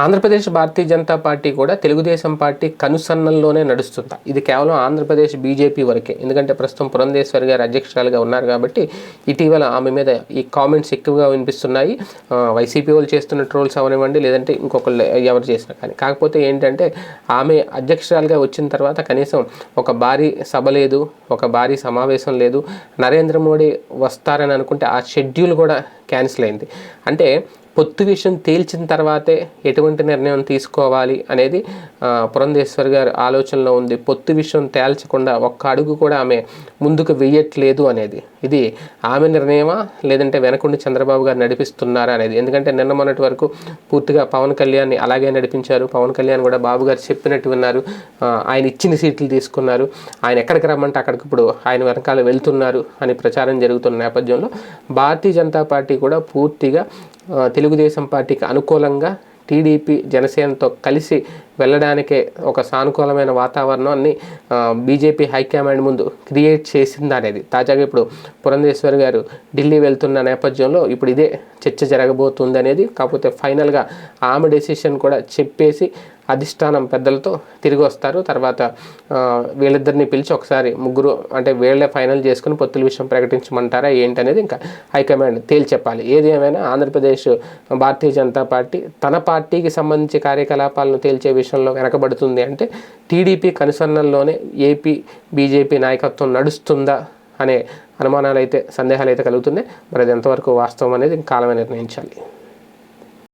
Andhra Pradesh Bharatiya Janata party కూడా Telugu Desam party కనుసన్నల్లోనే నడుస్తుంది. ఇది కేవలం ఆంధ్రప్రదేశ్ బీజేపీ వరకే. ఎందుకంటే ప్రస్తుతం పురంధేశ్వరి గారు అధ్యక్షురాలుగా ఉన్నారు కాబట్టి ఇటీవల ఆమె మీద ఈ కామెంట్స్ ఎక్కువగా వినిపిస్తున్నాయి. వైసీపీ వాళ్ళు చేస్తున్న ట్రోల్స్ అవనివ్వండి లేదంటే ఇంకొకళ్ళు ఎవరు చేసినా కానీ. కాకపోతే ఏంటంటే ఆమె అధ్యక్షురాలుగా వచ్చిన తర్వాత కనీసం ఒక భారీ సభ లేదు ఒక భారీ సమావేశం లేదు. నరేంద్ర మోడీ వస్తారని అనుకుంటే ఆ షెడ్యూల్ కూడా క్యాన్సిల్ అయింది. అంటే పొత్తు విషయం తేల్చిన తర్వాతే ఎటువంటి నిర్ణయం తీసుకోవాలి అనేది పురంధేశ్వర్ గారి ఆలోచనలో ఉంది పొత్తు విషయం తేల్చకుండా ఒక్క అడుగు కూడా ఆమె ముందుకు వెయ్యట్లేదు అనేది. ఇది ఆమె నిర్ణయమా లేదంటే వెనకుండి చంద్రబాబు గారు నడిపిస్తున్నారా అనేది. ఎందుకంటే నిన్న మొన్నటి వరకు పూర్తిగా పవన్ కళ్యాణ్ని అలాగే నడిపించారు. పవన్ కళ్యాణ్ కూడా బాబు గారు చెప్పినట్టు విన్నారు. ఆయన ఇచ్చిన సీట్లు తీసుకున్నారు. ఆయన ఎక్కడికి రమ్మంటే అక్కడికి ఇప్పుడు ఆయన వెనకాల వెళ్తున్నారు అని ప్రచారం జరుగుతున్న నేపథ్యంలో భారతీయ జనతా పార్టీ కూడా పూర్తిగా తెలుగుదేశం పార్టీకి అనుకూలంగా టీడీపీ జనసేనతో కలిసి వెళ్ళడానికే ఒక సానుకూలమైన వాతావరణాన్ని బీజేపీ హైకమాండ్ ముందు క్రియేట్ చేసింది అనేది తాజాగా ఇప్పుడు పురంధేశ్వర్ గారు ఢిల్లీ వెళ్తున్న నేపథ్యంలో ఇప్పుడు ఇదే చర్చ జరగబోతుంది అనేది కాకపోతే ఫైనల్గా ఆమె డెసిషన్ కూడా చెప్పేసి అధిష్టానం పెద్దలతో తిరిగి వస్తారు. తర్వాత వీళ్ళిద్దరిని పిలిచి ఒకసారి ముగ్గురు అంటే వీళ్ళే ఫైనల్ చేసుకుని పొత్తుల విషయం ప్రకటించమంటారా ఏంటనేది ఇంకా హైకమాండ్ తేల్చెప్పాలి. ఏది ఏమైనా ఆంధ్రప్రదేశ్ భారతీయ జనతా పార్టీ తన పార్టీకి సంబంధించి కార్యకలాపాలను తేల్చే విషయంలో వెనకబడుతుంది అంటే టీడీపీ కనుసన్నల్లోనే ఏపీ బీజేపీ నాయకత్వం నడుస్తుందా అనే అనుమానాలు అయితే సందేహాలు అయితే కలుగుతున్నాయి. మరి అది ఎంతవరకు వాస్తవం అనేది కాలమే నిర్ణయించాలి.